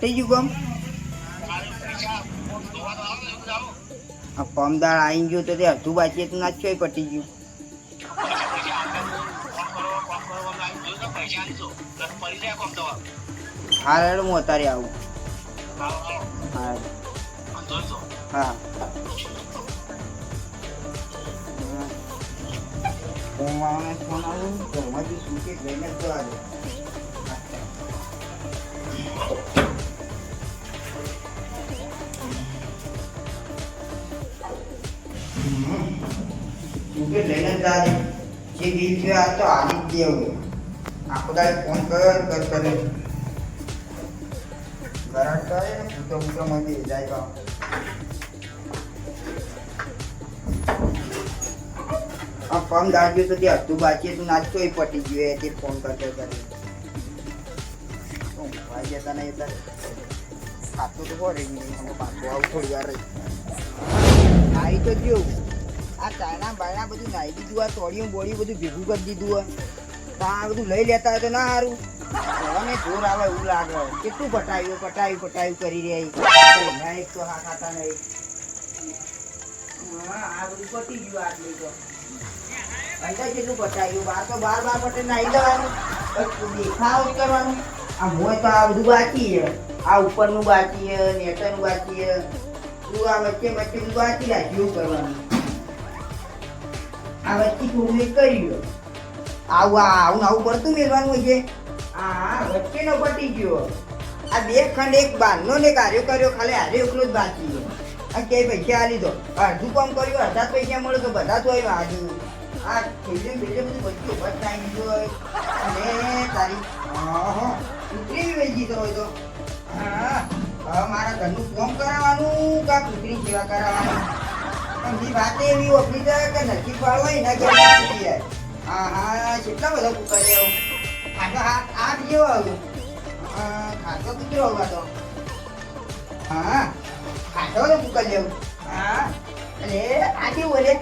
પટી ગયું ગમ આ પમદાળ આવીને ગયો તો તે અડધું બાકી તો ના ચોય પટી ગયું. હા રેડ હું અત્યારે આવું. હા. હા ફોન આવું, ઘરમાંથી શું કે જઈને જ જવા તું કે લઈને જ જા દે જે બિલ છે આ તો આની જ દે હવે આખો દાડે ફોન કર કર કરે. ઘરાક કરે ને? ફૂટો ફૂટો માંથી જાય આ ફોર્મ દાડ્યો તો તે હતું બાકી તું નાચતો એ પટી ગયો એ તે ફોન કરતો કરે ભાઈ જતા નહીં એટલે ખાતું તો હોય નહીં. પાછું આવું થોડી વાર રહી. નાઈ તો જેવું આ ચાયના બાયના બધું નાઈ દીધું, આ તોડિયું બોડિયું બધું ભેગું કરી દીધું હોય. તો આ બધું લઈ લેતા હોય તો ના સારું. મને જોર આવે એવું લાગે કેટલું પટાયું પટાયું પટાયું કરી રહ્યા ના તો હા ખાતા નહીં. આ બધું પતી ગયું આટલું તો. અંદર કેટલું પટાયું? બાર તો બાર બાર પટે નાઈ જવાનું દેખાવ કરવાનું. આ મોય તો આ બધું બાકી છે. આ ઉપરનું બાકી છે, નેચરનું બાકી છે. તું આ વચ્ચે વચ્ચે બધું બાકી રાખ્યું કરવાનું. આ વચ્ચે થોડું એક આવું, આ, આવું ને આવું પડતું મેળવાનું હોય છે. આ વચ્ચેનો પટી ગયો. આ બે ખંડ એક બારનો ને કાર્યો કર્યો, ખાલી હારે એકલો જ બાકી ગયો. આ કે પૈસા આ લીધો. અડધું કામ કર્યું, અડધા પૈસા મળે તો બધા તો આવ્યા આજુ આ ખેલે ખેલે બધું બધું ઊભા થાય ગયો અને તારી, હા કૂતરી વહી ગઈ તો હોય તો. હા મારા ઘરનું કામ કરાવવાનું કા કૂતરી સેવા કરાવવાની? એમની વાત એવી ઓપની છે કે નજીક વાળો હોય કે નથી જાય. હા હા કેટલા બધા કુકર લેવું ખાતો હાથ હાથ જેવો આવ્યો હા, ખાતો કૂતરો હોવા તો. હા ખાતો ને કુકર લેવું હા અરે આ કેવું બોલે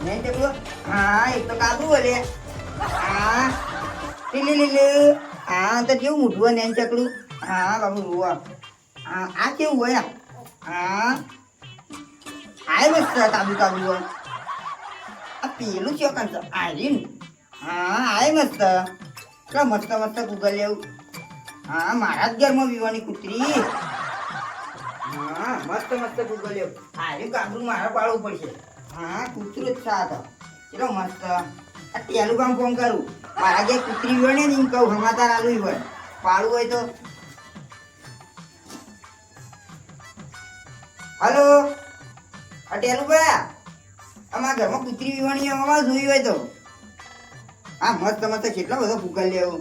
મેં તેટલું હા એક તો કાબુ બોલે હા લીલી લીલી હા તો કેવું મૂઠવું ને ચકડું? હા બાબુ રૂવા હા આ કેવું હોય મસ્ત કાબુ કાબુ હોય આ પેલું છે આર્યન હા આય મસ્ત કેટલા મસ્ત મસ્ત ગૂગલ લેવું હા મારા ઘરમાં વિવાની કૂતરી હા મસ્ત મસ્ત ગૂગલ લેવું આર્યું કાબુ મારે પાડવું પડશે હા કૂતરું જ સાથ કેટલો મસ્ત તેલું કામ ફોન કરું મારા જે કૂતરી હોય ને કહું હમાતાર આલુ હોય પાડવું હોય તો હલો અટેલું ભાઈ. અમારા ઘરમાં કૂતરી વિવાણી અમારા જોઈ હોય તો. હા મસ્ત મસ્ત કેટલા બધો ફૂકાઈ લેવો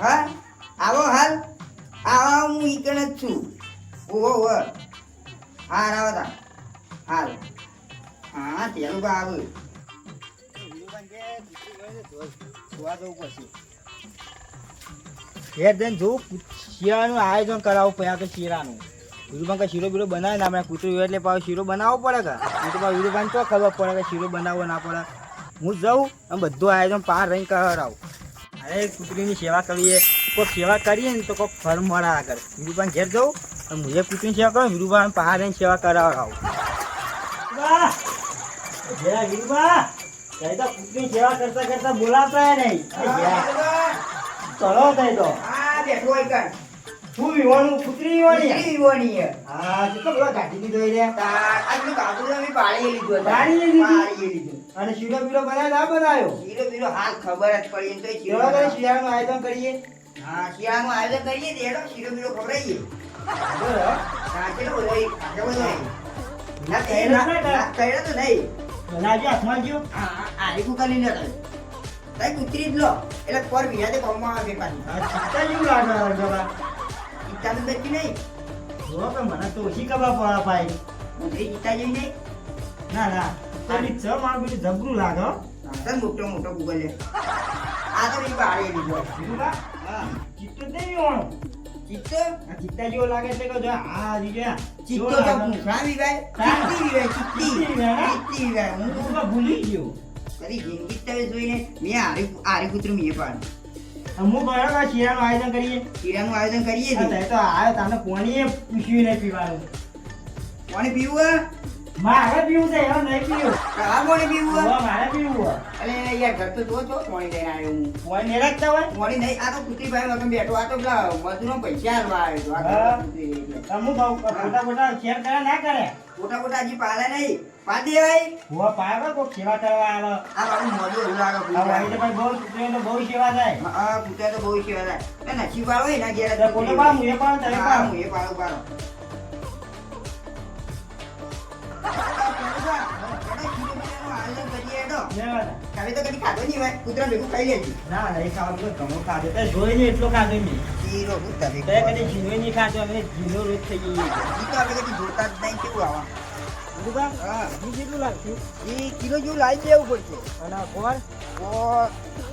હા? આવો હાલ. આવો, હું ઈકણ જ છું. ઓહો હો હા આવો તા. હાલ. હા જવું પડશે ઘેર જઈને જોઉં શિયાળાનું આયોજન કરાવું, પછી આગળ શીરાનું. વિરુભાઈ કઈ શીરો બીરો બનાવે ને આપણે કૂતરું હોય એટલે પાછો શીરો બનાવવો પડે કે? એ તો પાછું વિરુભાઈને તો ખબર પડે કે શીરો બનાવવો ના પડે. હું જાઉં અને બધું આયોજન પાર રહીને કરાવું. અરે કૂતરીની સેવા કરીએ. કોઈ સેવા કરીએ ને તો કોઈ ફળ મળે આગળ. વિરુભાઈ ઘેર જાઉં અને મુજે કૂતરીની સેવા કરું વિરુભાઈ પાર રહીને સેવા કરાવડાવું આવું જરા વિરુભા, તો કૂતરીની સેવા કરતા કરતા બોલાતા નહીં. ચલો તઈ તો. હા બેઠો હોય કણ વિવાણું પુત્રી કૂતરી પુત્રી વિવાણી હા કેટલો બધો કાઢી દીધો એ તા- આજનું કાબુ અમે પાળી લીધું પાળી લીધું? પાળી લીધું. અને શીરો બીરો બનાવ્યો ના બનાવ્યો શીરો બીરો હાલ ખબર જ પડી તો શીરો કરે. શિયાળાનું આયોજન કરીએ? હા શિયાળાનું આયોજન કરીએ તો શીરો બીરો ખવડાવીએ બરાબર. હા? કેટલો બધો. ના તો નહીં. બનાવજો હાથમાં જો હા તાઈ કૂતરી જ લો. એટલે પર વિરાજે કોમમાં આવે પાછી. જેવું લાગે ચિત્તાનું બેઠી નહીં? જો કે મને તો ઓછી ખબર પડે ભાઈ. કૂતરી ચિત્તા જેવી નહીં ના ના. તો બી છ મારું બધું જબરું લાગે હો. હા, મોટો મોટો ગૂગલ આ તો મેં પાળી લીધો હા. ચિત્તો નહીં વિવાનું. ચિત્તો? આ ચિત્તા જેવો લાગે છે કે જો આ હજી ચિત્તો તો? પૂછવા વિવાય. ચિત્તી વિવાય ચિત્તી. ચિત્તી વિવાય, હા? હું હું તો ભૂલી ગયો. તારી જિંદગી તમે જોઈને મેં આરી આરી કૂતરું મેં પાડ્યું. અમુક બરાબર આ શિયાળાનું આયોજન કરીએ. શીરાનું આયોજન કરીએ તે. તો આવ્યો તમને પાણી પૂછ્યું નહીં પીવાનું. પાણી પીવું હે? મારે પીવું છે એમ નહીં પીવું. કાળા કોને પીવું હોય? મારે પીવું હોય. અરે યાર ઘર તો જો છો પાણી લઈને આવ્યો હું. પોણી નહીં રાખતા હોય? પાણી નહીં? આ તો કૂતરી ભાઈ વગર બેઠો આ તો મજૂરો પૈસા હાલવા આવ્યો તો આ હા. ખોટા ખોટા શેર કરે ના કરે? ખોટા ખોટા હજી પાલે નહીં. પા દેવાય હું પાવે કોઈ સેવા કરવા આવે? આ બાબુ મોઢું એવું લાગે આ તો ભાઈ બહુ છોકરીઓ તો બહુ સેવા થાય. હા કૂતરા તો બહુ સેવા થાય. નસીબ વાળો હોય એના ઘેર જ એટલે પોતે એ પાડો તમે હા, હું એ પાડો પાડું. થાય. તો કદી ખાધો નહીં નહીં ખાવાનું ઘણો ખાધો તે જોઈ નહીં ખાધો અમે જીનો રોજ થઈ ગઈ એ તો આપણે કદી જોતા જ નહીં કેવું આવા હા ઈ કેટલું લાગશે એ કિલો જેવું લાવી દેવું પડશે અને ગોળ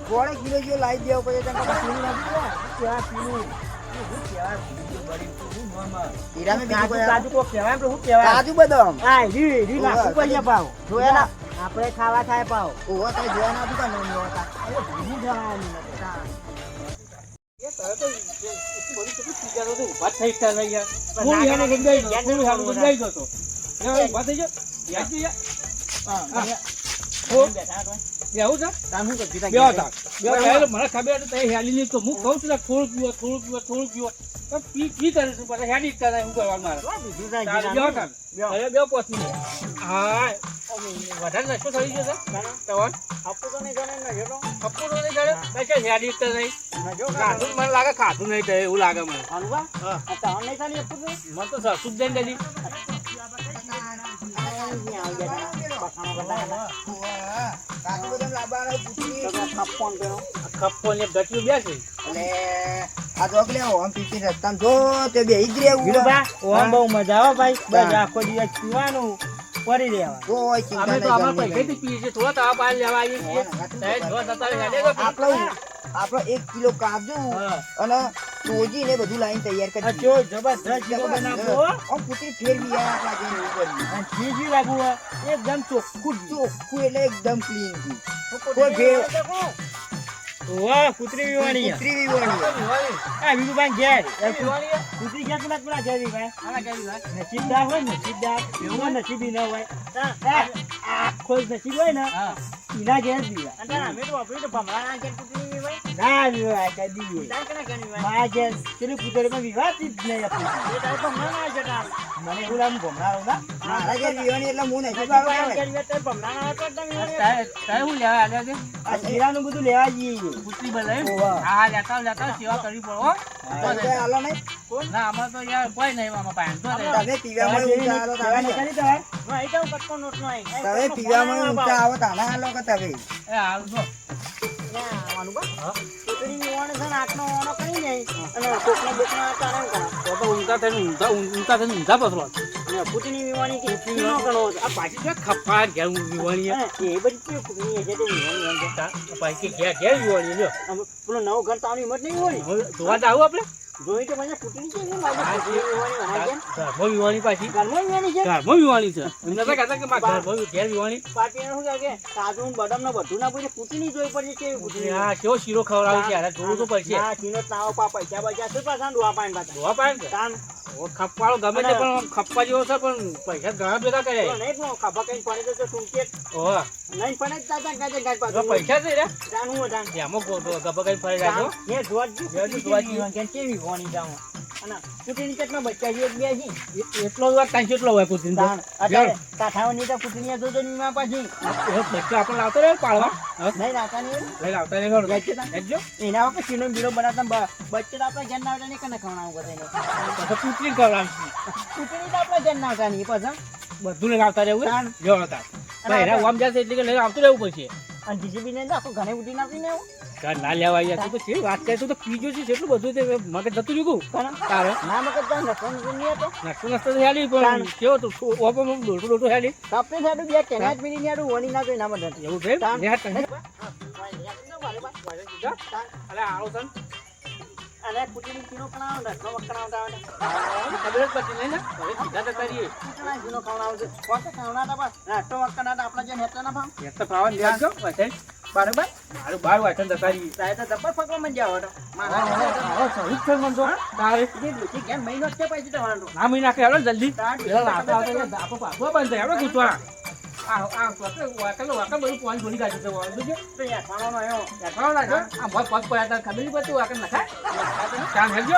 ગોળ કિલો જેવું લાવી દેવું પડશે ખબર પીવું નાખી દે. પીવું કાજુ તો બદામ હા? આપણે ખાવા થાય પાવ ઓવા કઈ જોવા ના દુકાન નોંધ હતા અરે ભૂલી જવાનું નથી. એ તારે તો બધું કેટલું પીઝા તો તું થઈ જતા નહીં યાર. હું યાને ગંગાઈ ગયો, હું નથી ગંગાઈ ગયો તો. એ ઊભા થઈ જાઓ. યાદ થઈ જા. હા, હા. હા. બેઠા હતા. બેહું છે? તાન કરતી હતા? એટલે મને ખબર હતી તે હેલી ની તો હું કહું છું ને થોડું પીવો થોડું પીવો થોડું પીવો. તો પી પી કરે છે પછી હેડી જ મારે? બીજું. હવે બેહો પહોંચી હા વધારે નશો થઈ ગયો છે. તવન? તો નહીં. તો? હેડી જ ખાધું મને લાગે ખાધું નહીં થાય એવું લાગે મને. અનુભવ? હા. નહીં તો? મને તો સસું જ દઈને દીધી પીવાનું પડી રહેવાનું કોઈ ચિંતા તો નહીં પૈસેથી પીએ છીએ થોડા તાવા પાણી લેવા આવીએ છીએ સાહેબ, જો તારે હેડે તો પી. આપણો આપણો એક કિલો કાજુ અને સોજી ને બધું લાઈન તૈયાર આ કરી જો જબરદસ્ત જીરો બનાવો હો. આમ પૂછી ફેરવી આ લાગે એવું કર્યું. અને બી લાગવું એકદમ ચોખ્ખું જ. ચોખ્ખું એટલે એકદમ ક્લીન કોઈ ભેળ વાહ, કૂતરી વિવાણી છે. વિવાણી. આ ઘેર. કૂ- પીવાની છે? કૂતરી ઘેર પેલા પેલા ઘેર ભાઈ આના ઘેર ભાઈ નસીબદાર હોય ને નસીબદાર એવું નસીબી ન હોય આ આખો નસીબ હોય ને એના ઘેર જ ના વિવાહ કદી મારા ઘેર પેલી કૂતરી પણ વિવાહથી જ નહીં. મને એવું લાગે ભમરાળો ના. મારા ઘેર વિવાણી એટલે હું તારે શું લેવા આવ્યા છે? આ શીરાનું બધું લેવા જઈએ. કૂતરી બનાવી? ઓવા. હા, લેતા લેતા સેવા કરવી પડો હો. આલો નહીં? ના, આમાં તો યાર કોઈ નહીં, આમાં પાંચસો તમે આલો સેવા નહીં તારે. કરી દેવાય? પીવામાં ઊંચા આવો તારે આલો કે તમે એ હાલ જો. તો તો ઊંધા થઈને ઊંધા- ઊંધા થઈને ઊંધા પથરો. આ પાછી છે ખપ્પા ઘેર વિવાણી છે. તા- પાછી ઘેર ઘેર વિવાણી છે, લ્યો. પેલો નવો ઘર તો આની હિંમત નહીં હોય જોવા જાવું આપણે જોઈ તો મને છે ને મારી ફૂટની વિવાણી વણાઈ ગયા. ઘરમાં વિવાણી પાછી. ઘરમાં વિવાણી છે? ઘરમાં વિવાણી છે. એમને તો કહેતા કે મારા ઘરમાં ઘેર વિવાણી પાટીને શું કે કાજુ બદામ ને બધું ના પૂછે ફૂટની જોઈ પડશે કેવી આ કેવો શીરો ખવડાવે છે યાર જોવું તો પડશે. ના, ચીનો તાવ પા પૈસા પાછા ડોહા પાણી પાછા. તાન ઓ ખપ્પાળો ગમે તે પણ ખપ્પા જેવો છે પણ પૈસા ઘણા ભેગા કરે નહીં પણ ખભા કઈ પડે તો ટૂંકે ઓહ. નહીં પડે કાજે ગાજ જો પાછું. પૈસા છે રે. હું તાન એમાં ગોટો ગબ્બા કઈ ફરી રાખો તાન, એ જોવા જ જોવા જ કેવી વિવાણી જાઉં. અને બચ્ચા છે એક બે. એટલો જ કેટલો હોય તો જોજો ની માં પાછી બચ્ચા આપણે લાવતો રહે પાળવા નહીં રાખવાની હોય. લઈ લાવતા રહે ખરો. જાય છે તાન. હેડજો. એના વખત ચીનો બીડો બનાવતા બ- આપણે ઘેર ના આવતા નહીં કને ખવડાવવું બધાને. પછી ખવડાવશું. તો આપણે ઘેર ના આવતા નહીં પાછા. બધું લઈને આવતા રહેવું. જો હતા એટલે લઈ આવતું રહેવું પડશે અને જીસીબી ને આખું ઘરે ઉઠી નાખીને આવું. ઘર ના લેવા આવ્યા તું તો છે વાત કરે? તું તો પીજો છે એટલું બધું તે મગજ જતું રહ્યું તારે? ના મગજ તો નસો નસો નહીં હતો. નાસ્તો નાસ્તો તો હેડી પણ કેવો તું? ઓપો દોટું દોટું હેડી કાપને સાડું બે કેના જ મિલી ન્યાડું વણી ના જોઈ ના મદદ. એવું છે. નેહાત કંઈ. અરે આવો તન. અરે કુટીની કિલો કણાવ ને કણાવ આવે ને. ખબર જ પડતી નહીં ને? હવે સીધા જતા રહીએ કણા કિલો કણાવ છે કોણ કણાવ ના બસ રાટો વકના આપણા જે નેતા ના ભાવ એક તો ખાવા લેજો વાંચે બરોબર મારું બાર વાંચન જતા રહીએ તારે તો જબ્બર ફકવા મન જાવ તો છે તો. તારે ગયા મહિનો છે પછી તમારો ના મહિના કે હેડો જલ્દી પેલા લાવતા આવતા અહીંયા બંધ હેડો. આ આ વાંકે વાંકેલો વાંકે બધું પોઈન્ટ ધોરી કાઢ્યું છે વાંધો તો યાર ખાવાનો આવ્યો યાર, લાગે આ મોત પગ પડ્યા ખબર નહીં પડતી વાંકે નખાય ચાલ હેડજો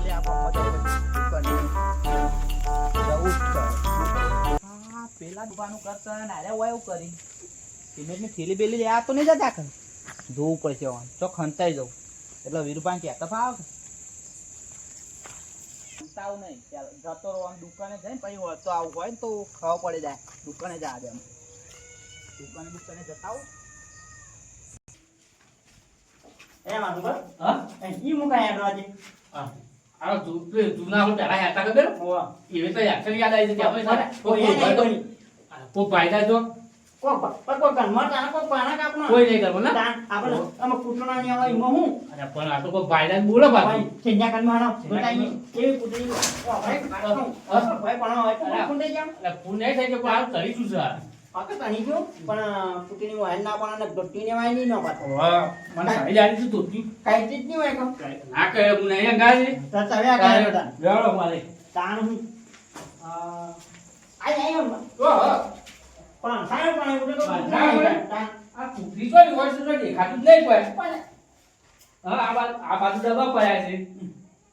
પેલા દુકાનો કરતા ને આરે હોય એવું કરી. સિમેન્ટની થેલી બેલી લેવા તો નહીં જતા કે જોવું પડશે હવે. તો ખંતાઈ જવું. એટલે વીરભાઈ કહેતા ફાવ ખંતાવ નહીં. ચાલ જતો રહો આમ દુકાને જઈને પછી વળતો આવું હોય ને તો ખાવ પડે જાય. દુકાને જ આવે આમ દુકાને દુકાને જતા આવું. એ મારું બસ હા? ઈ મુકાય આજે આ તું તું ના પહેલા યાદ ખબર? એવી તો યાદ યાદ આવી જતી. આપણે સારા. કોઈ કોઈ ફાયદા જો કોઈ નહીં કરવું ને આપણે આમાં કૂટણા ની આવે એમાં હું? અરે પણ આ તો કોઈ ફાયદા બોલો કન્મર બતાઈ કેવી કૂટણી ભાઈ ભાઈ પણ કુંડે જામ એટલે પૂન નહીં થાય પણ આ કરી શું છે આ? પાકે તણી ગયો. પણ કૂટણી માં હેલ ના પણ અને ગટ્ટી ને વાય નહીં ન પાછો મને સારી લાગી છે. કાઈ ચીજ નહીં હોય ના કહે હું નહીં અંગાજી. તો તમે આ મારે. તાણ હું. ઓહો, પણ દેખાતું જ નહીં કોઈ. હા, આ બાજુ આ બાજુ ડબ્બા પડ્યા છે.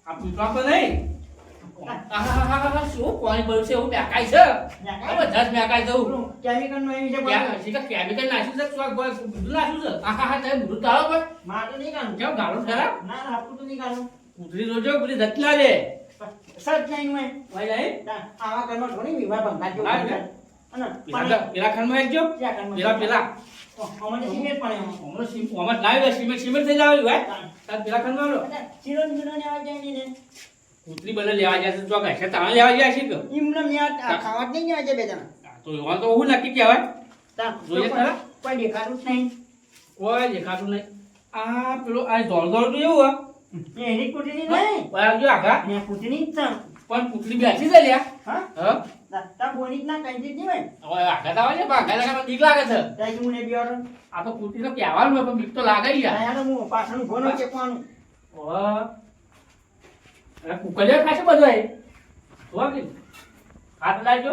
આ પૂતળા તો નહીં. શું કોણ છે એવું મેકાય છે? કેમિકલ નો એવી છે તો કેમિકલ નાખ્યું છે? શું કોઈ બધું નાખ્યું છે? આહાહા, તમે બધું તાળો પર મારે નહીં કાઢું કેમ ગાળો ખરા ના ના આપું તો નહીં કાઢું કૂતરી જોજો પેલી ધત ના લે નહીં હોય ભાઈ નહીં આવા ઘરમાં ઘણી વિવાહ બંધા જેવું હા, બંધાય. અને પેલા ખંડમાં લાવી જાય. કૂતરી બને લેવા જાય તો કહે તાણે લેવા જાય છે ખાવા જ નહીં જાય બે જણા. તો એમાં તો હું નક્કી કહેવાય. તા જોઈએ ખરા? કોઈ દેખાતું જ નહીં. કોઈ દેખાતું નહીં. આ પેલો આ દોડ દોડ તો એવું એની કૂટણી નહીં. પણ કૂતરી બેઠી છે લ્યા. હા? હા તા- તા બોની ના નહીં હોય. હવે આવે છે આગળ આગા આગા બીક લાગે છે ત્યાં હું ને બેહાડો. આ તો કૂતરી તો કહેવાનું હોય પણ બીક તો લાગે યાર યાર હું પાછળનું ઘોડો ચેપવાનું. હવે કુકલિયા ખાશે બધો એ જોવા હાથ લાગજો